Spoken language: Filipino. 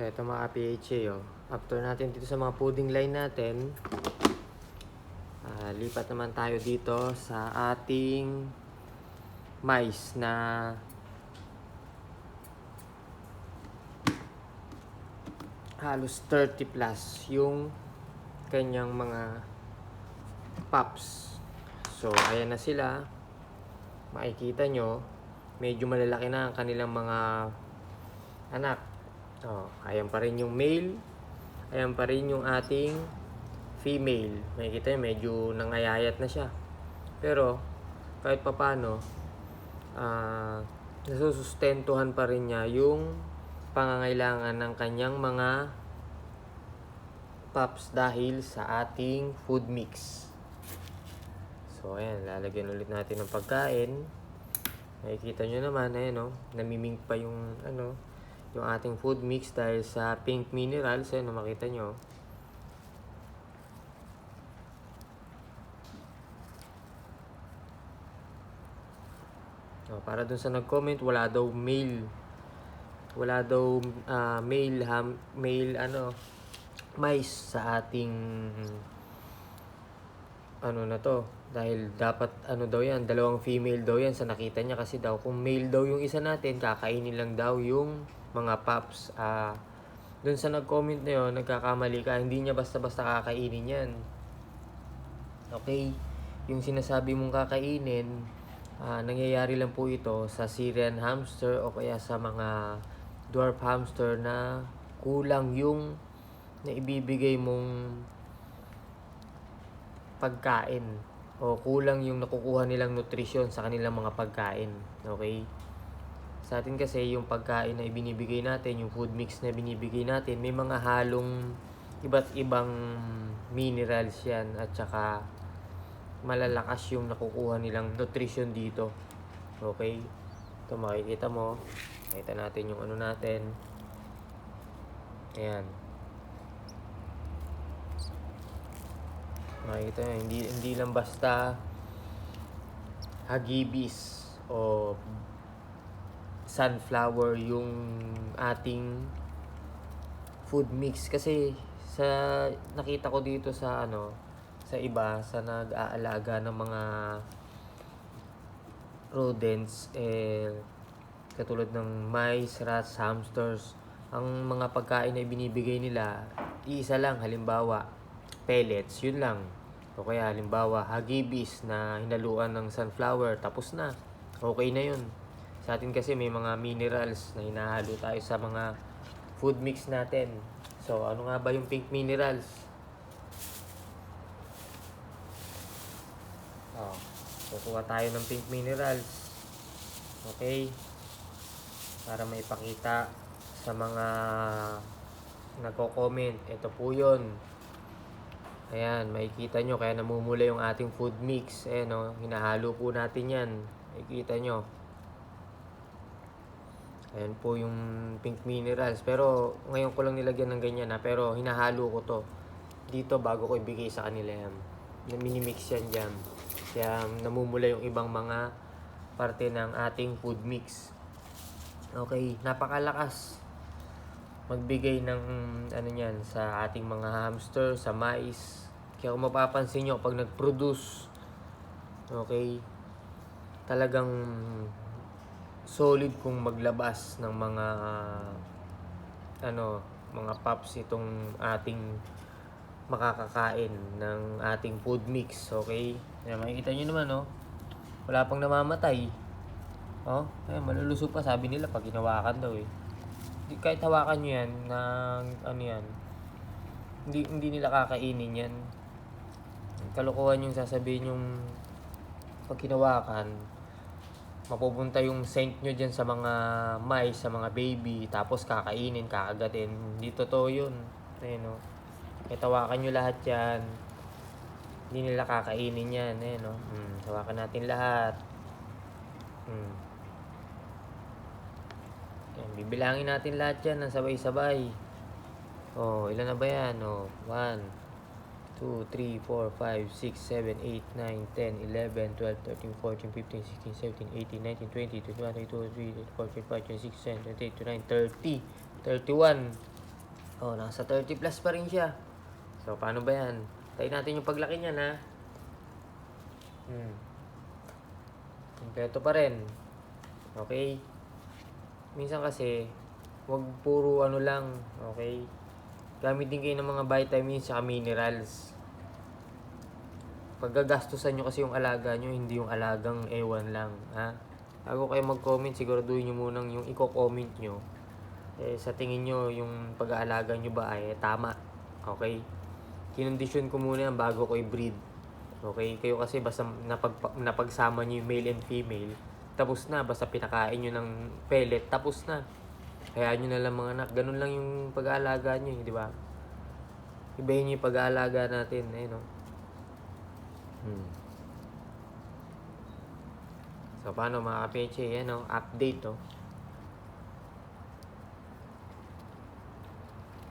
So, ito mga PHA, oh. After natin dito sa mga pudding line natin, ah, lipat naman tayo dito sa ating mais na halos 30 plus yung kanyang mga pups. So, ayan na sila. Makikita nyo, medyo malalaki na ang kanilang mga anak. Oh, ayan pa rin yung male. Ayan pa rin yung ating female. Makikita nyo, medyo nangayayat na siya. Pero, kahit papano, ah, nasusustentuhan pa rin niya yung pangangailangan ng kanyang mga pups dahil sa ating food mix. So, ayan, lalagyan ulit natin ng pagkain. Nakikita nyo naman, ayan, no? namimink pa yung, ano, yung ating food mix dahil sa pink minerals. Ayan, no, makita nyo. Oh, para dun sa nag-comment, wala daw male. Wala daw ah, male ham, male ano, mais sa ating ano na to dahil dapat ano daw yan dalawang female daw yan sa nakita niya kasi daw kung male daw yung isa natin kakainin lang daw yung mga pups ah dun sa nag-comment na yun nagkakamali ka hindi niya basta-basta kakainin yan okay yung sinasabi mong kakainin ah, nangyayari lang po ito sa Syrian hamster o kaya sa mga dwarf hamster na kulang yung na ibibigay mong pagkain o kulang yung nakukuha nilang nutrisyon sa kanilang mga pagkain. Okay? Sa atin kasi yung pagkain na ibinibigay natin, yung food mix na binibigay natin, may mga halong iba't ibang minerals yan at saka malalakas yung nakukuha nilang nutrition dito. Okay? Ito makikita mo. Makita natin yung ano natin. Ayan. Makikita nyo, hindi, hindi lang basta hagibis o sunflower yung ating food mix. Kasi sa nakita ko dito sa ano sa iba sa nag-aalaga ng mga rodents eh katulad ng mice, rats, hamsters ang mga pagkain na binibigay nila iisa lang halimbawa pellets yun lang. O kaya halimbawa hagibis na hinaluan ng sunflower tapos na. Okay na yun sa atin kasi may mga minerals na hinahalo tayo sa mga food mix natin. So ano nga ba yung pink minerals? Oh, kukuha tayo ng pink minerals. Okay. Para maipakita sa mga nagko-comment. Ito po yun. Ayan, makikita nyo, kaya namumula yung ating food mix. Ayan, no, hinahalo po natin yan. Makikita nyo. Ayan po yung pink minerals. Pero, ngayon ko lang nilagyan ng ganyan, ha. Pero, hinahalo ko to. Dito, bago ko ibigay sa kanila yan. Minimix yan dyan. Kaya, namumula yung ibang mga parte ng ating food mix. Okay, napakalakas magbigay ng ano niyan sa ating mga hamster, sa mais. Kaya kung mapapansin nyo, pag nag-produce, okay, talagang solid kung maglabas ng mga ano, mga pups itong ating makakakain ng ating food mix, okay? Ayan, makikita nyo naman, no? Wala pang namamatay. Oh, ayan, malulusog pa, sabi nila, pag hinawakan daw, eh kahit hawakan nyo yan na ano yan hindi, hindi nila kakainin yan kalokohan yung sasabihin yung pag hinawakan mapupunta yung scent nyo dyan sa mga mice, sa mga baby tapos kakainin, kakagatin hindi totoo yun ayun no kahit hawakan nyo lahat yan hindi nila kakainin yan ayun no hmm, hawakan natin lahat hmm. Yan, bibilangin natin lahat yan ng sabay-sabay. Oh, ilan na ba yan? Oh, 1, 2, 3, 4, 5, 6, 7, 8, 9, 10, 11, 12, 13, 14, 15, 16, 17, 18, 19, 20, 21, 22, 23, 24, 25, 26, 27, 28, 29, 30, 31. Oh, nasa 30 plus pa rin siya. So, paano ba yan? Tayo natin yung paglaki niyan, ha? Hmm. Kompleto pa rin. Okay? Minsan kasi, wag puro ano lang, okay? Gamit din kayo ng mga vitamins at minerals. Paggagastusan nyo kasi yung alaga nyo, hindi yung alagang ewan lang, ha? Bago kayo mag-comment, siguraduhin nyo munang yung i-comment nyo. Eh, sa tingin nyo, yung pag-aalaga nyo ba ay tama. Okay? Kinondisyon ko muna yan bago ko i-breed. Okay? Kayo kasi basta napag, napagsama nyo yung male and female, tapos na. Basta pinakain nyo ng pellet, tapos na. Kaya nyo na lang mga anak. Ganun lang yung pag-aalaga nyo, eh, di ba? Ibahin nyo yung pag-aalaga natin. Ayun, no? Hmm. So, paano mga kapeche? Yan, no? Update, no?